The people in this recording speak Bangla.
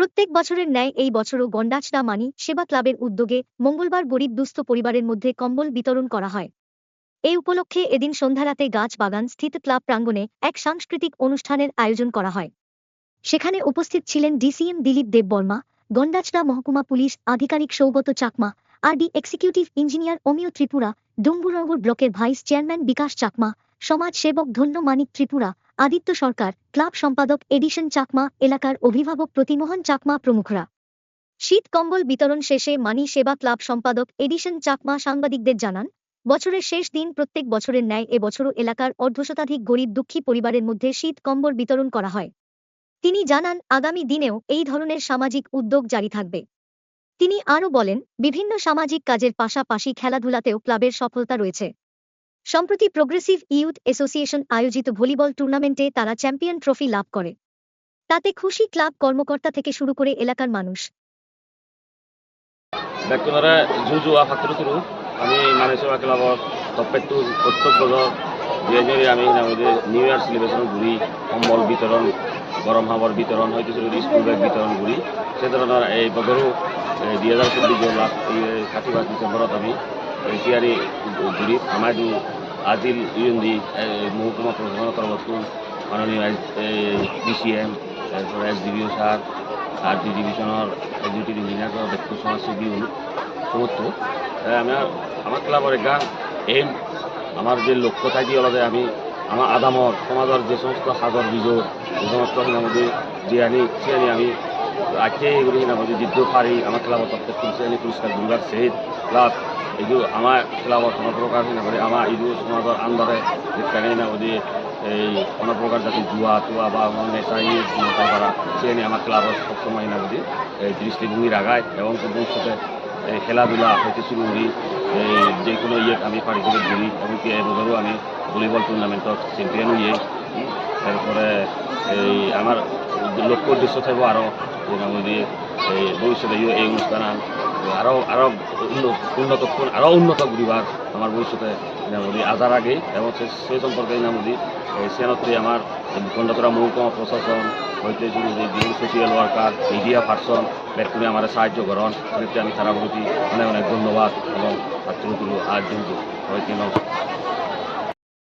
প্রত্যেক বছরের ন্যায় এই বছরও গন্ডাছড়া মানি সেবা ক্লাবের উদ্যোগে মঙ্গলবার গরিব দুস্থ পরিবারের মধ্যে কম্বল বিতরণ করা হয়। এই উপলক্ষে এদিন সন্ধ্যারাতে গাছ বাগান স্থিত ক্লাব প্রাঙ্গণে এক সাংস্কৃতিক অনুষ্ঠানের আয়োজন করা হয়। সেখানে উপস্থিত ছিলেন ডিসিএম দিলীপ দেববর্মা গন্ডাছড়া মহকুমা পুলিশ আধিকারিক Saugata Chakma, RD executive engineer Amiya Tripura, Dumburnagar ব্লকের ভাইস চেয়ারম্যান বিকাশ চাকমা সমাজ সেবক ধন্য মানিক ত্রিপুরা আদিত্য সরকার, ক্লাব সম্পাদক এডিশন চাকমা, এলাকার অভিভাবক প্রতিমোহন চাকমা প্রমুখরা। শীত কম্বল বিতরণ শেষে মানি সেবা ক্লাব সম্পাদক এডিশন চাকমা সাংবাদিকদের জানান, বছরের শেষ দিন প্রত্যেক বছরের ন্যায় এবছরও এলাকার অর্ধশতাধিক গরিব দুঃখী পরিবারের মধ্যে শীত কম্বল বিতরণ করা হয়। তিনি জানান, আগামী দিনেও এই ধরনের সামাজিক উদ্যোগ জারি থাকবে। তিনি আরও বলেন, বিভিন্ন সামাজিক কাজের পাশাপাশি খেলাধুলাতেও ক্লাবের সফলতা রয়েছে। সম্প্রতি প্রোগ্রেসিভ ইউথ অ্যাসোসিয়েশন আয়োজিত ভলিবল টুর্নামেন্টে তারা চ্যাম্পিয়ন ট্রফি লাভ করে। তাতে খুশি ক্লাব কর্মকর্তা থেকে শুরু করে এলাকার মানুষ। আমি আমি নিউ ইয়াৰ সেলিব্রেশন ঘূৰি কম্বল বিতৰণ গৰম হাৱাৰ বিতৰণ হয়তো স্কুল বেগ বিতৰণ ঘূৰি সেই ধৰণৰ এই এই দুই এই ষাঠি পাঁচ ডিচেম্বৰত আমি ঘূৰি আজিল ইউন্দি মহকুমা প্ৰশাসনৰ তৰফতো মাননীয় ডি চি এম তাৰপৰা S D B O' sir R D ডিভিশনের এক্সিকিউটিভ ইঞ্জিনিয়ার ব্যক্তি সমাজসেবী সমস্ত তাই আমার আমার ক্লাবের গান এইম আমার যে লক্ষ্য থাকি অলপে আমি আমার আদামর, সমাজের যে সমস্ত সাজর বিজোর যে সমস্ত মধ্যে যে আনি সে আনি আমি আজকে এগুলি মধ্যে জিদ্দ পারি, আমার ক্লাবের প্রত্যেক আনি পুরস্কার দুর্গার সেহিত, প্লাস আমাৰ ক্লাবত কোনো প্ৰকাৰ নকৰে আমাৰ এইটো সমাজৰ আণ্ডাৰে যেনে মধ্যে এই কোনো প্রকার যাতে জুয়া টুয়া বা নেশাই নটা করা সে নিয়ে আমার ক্লাবের সবসময় না বুঝি এই দৃষ্টিভঙ্গি রাখায় এবং ভবিষ্যতে এই খেলাধুলা হইতে শুরু করি এই যে কোনো ইয়ে আমি পার্টিসিপেট করি এমনকি এবছরও আমি ভলিবল টুর্নামেন্টত চ্যাম্পিয়ন হয়ে তারপরে এই আমার লক্ষ্য উদ্দেশ্য থাকব আরও মোটামুটি এই ভবিষ্যতে এই অনুষ্ঠান আরও আরও উন্নত আরও উন্নত করিবার আমার ভবিষ্যতে ইনামদি আজার আগে এবং সে- সম্পর্কে মোটামুটি সেনতে আমার খন্ডতরা মহকুমা প্রশাসন হইতে শুরু বিভিন্ন সোশিয়াল ওয়ার্কার মিডিয়া পার্সন ব্যক্তি আমার সাহায্য করেন। সেক্ষেত্রে আমি তারা প্রতি অনেক অনেক ধন্যবাদ এবং ছাত্রগুলো আর যেহেতু হয়তো